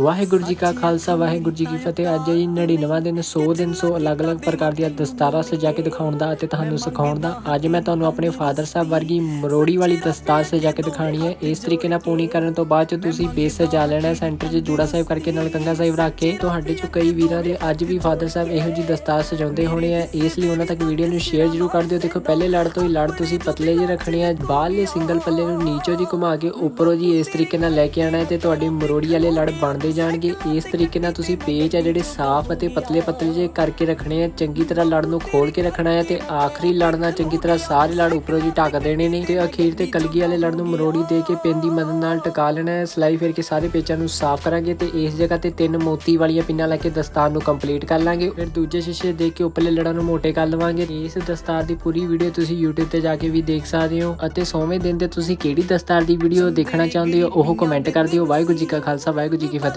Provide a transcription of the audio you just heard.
ਵਾਹਿਗੁਰੂ ਜੀ ਕਾ ਖਾਲਸਾ, ਵਾਹਿਗੁਰੂ ਜੀ ਕੀ ਫਤਿਹ। ਅੱਜ ਹੈ ਜੀ 99 ਦਿਨ 100 ਦਿਨ 100 ਅਲੱਗ-ਅਲੱਗ ਪ੍ਰਕਾਰ ਦੀਆਂ ਦਸਤਾਰਾਂ ਸਜਾ ਕੇ ਦਿਖਾਉਣ ਦਾ ਅਤੇ ਤੁਹਾਨੂੰ ਸਿਖਾਉਣ ਦਾ। ਅੱਜ ਮੈਂ ਤੁਹਾਨੂੰ ਆਪਣੇ ਫਾਦਰ ਸਾਹਿਬ ਵਰਗੀ ਮਰੋੜੀ ਵਾਲੀ ਦਸਤਾਰ ਸਜਾ ਕੇ ਦਿਖਾਣੀ ਹੈ। ਇਸ ਤਰੀਕੇ ਨਾਲ ਪੂਣੀ ਕਰਨ ਤੋਂ ਬਾਅਦ ਚ ਤੁਸੀਂ ਬੇਸ ਸਜਾ ਲੈਣਾ ਹੈ, ਸੈਂਟਰ 'ਚ ਜੂੜਾ ਸਾਹਿਬ ਕਰਕੇ, ਨਾਲ ਕੰਗਾ ਸਾਹਿਬ ਰੱਖ ਕੇ। ਤੁਹਾਡੇ ਚੋਂ ਕਈ ਵੀਰਾਂ ਦੇ ਅੱਜ ਵੀ ਫਾਦਰ ਸਾਹਿਬ ਇਹੋ ਜੀ ਦਸਤਾਰ ਸਜਾਉਂਦੇ ਹੋਣੇ ਆ। ਇਸ ਲਈ ਉਹਨਾਂ ਤੱਕ ਵੀਡੀਓ ਨੂੰ ਸ਼ੇਅਰ ਜ਼ਰੂਰ ਕਰ ਦਿਓ। ਦੇਖੋ, ਪਹਿਲੇ ਲੜ ਤੋਂ ਹੀ ਲੜ ਤੁਸੀਂ ਪਤਲੇ ਜਿਹੇ ਰੱਖਣੇ ਆ। ਬਾਹਰਲੇ ਸਿੰਗਲ ਪੱਲੇ ਨੂੰ ਨੀਚੋਂ ਜੀ ਘੁਮਾ ਕੇ, ਉੱਪਰੋਂ ਜੀ ਇਸ ਤਰੀਕੇ ਨਾਲ ਲੈ ਕੇ ਆਣਾ ਹੈ ਤੇ ਤੁਹਾਡੀ ਮਰੋੜੀ ਵਾਲੇ ਲੜ ਬਣਦੇ ਜਾਣਗੇ, ਇਸ ਤਰੀਕੇ ਨਾਲ ਤੁਸੀਂ ਪੇਚ ਆ ਜਿਹੜੇ ਸਾਫ਼ ਅਤੇ ਪਤਲੇ ਪਤਲੇ ਜਿਹੇ ਕਰਕੇ ਰੱਖਣੇ ਆ, ਚੰਗੀ ਤਰ੍ਹਾਂ ਲੜ ਨੂੰ ਖੋਲ ਕੇ ਰੱਖਣਾ ਹੈ ਤੇ ਆਖਰੀ ਲੜ ਨਾਲ ਚੰਗੀ ਤਰ੍ਹਾਂ ਸਾਰੇ ਲੜ ਉੱਪਰੋਂ ਜੀ ਢੱਕ ਦੇਣੇ ਨੇ ਤੇ ਅਖੀਰ ਤੇ ਕਲਗੀ ਵਾਲੇ ਲੜ ਨੂੰ ਮਰੋੜੀ ਦੇ ਕੇ ਪਿੰਨ ਦੀ ਮਦਦ ਨਾਲ ਟਿਕਾ ਲੈਣਾ ਹੈ ਸਲਾਈ ਫੇਰ ਕੇ ਸਾਰੇ ਪੇਚਾਂ ਨੂੰ ਸਾਫ਼ ਕਰਾਂਗੇ ਤੇ ਇਸ ਜਗ੍ਹਾ ਤੇ ਤਿੰਨ ਮੋਤੀ ਵਾਲੀਆਂ ਪਿੰਨਾਂ ਲੈ ਕੇ ਦਸਤਾਰ ਨੂੰ ਕੰਪਲੀਟ ਕਰ ਲਾਂਗੇ। ਫਿਰ ਦੂਜੇ ਸ਼ੀਸ਼ੇ ਦੇ ਕੇ ਉੱਪਰਲੇ ਲੜਾਂ ਨੂੰ ਮੋਟੇ ਕਰ ਲਵਾਂਗੇ। ਇਸ ਦਸਤਾਰ ਦੀ ਪੂਰੀ ਵੀਡੀਓ ਤੁਸੀਂ YouTube ਤੇ ਜਾ ਕੇ ਵੀ ਦੇਖ ਸਕਦੇ ਹੋ ਅਤੇ 100ਵੇਂ ਦਿਨ ਤੇ ਤੁਸੀਂ ਕਿਹੜੀ ਦਸਤਾਰ ਦੀ ਵੀਡੀਓ ਦੇਖਣਾ ਚਾਹੁੰਦੇ ਹੋ, ਉਹ ਕਮੈਂਟ ਕਰ ਦਿਓ। ਵਾਹਿਗੁਰੂ ਜੀ ਕਾ ਖਾਲਸਾ, ਵਾਹਿਗੁਰੂ ਜੀ ਕੀ ਫਤਿਹ।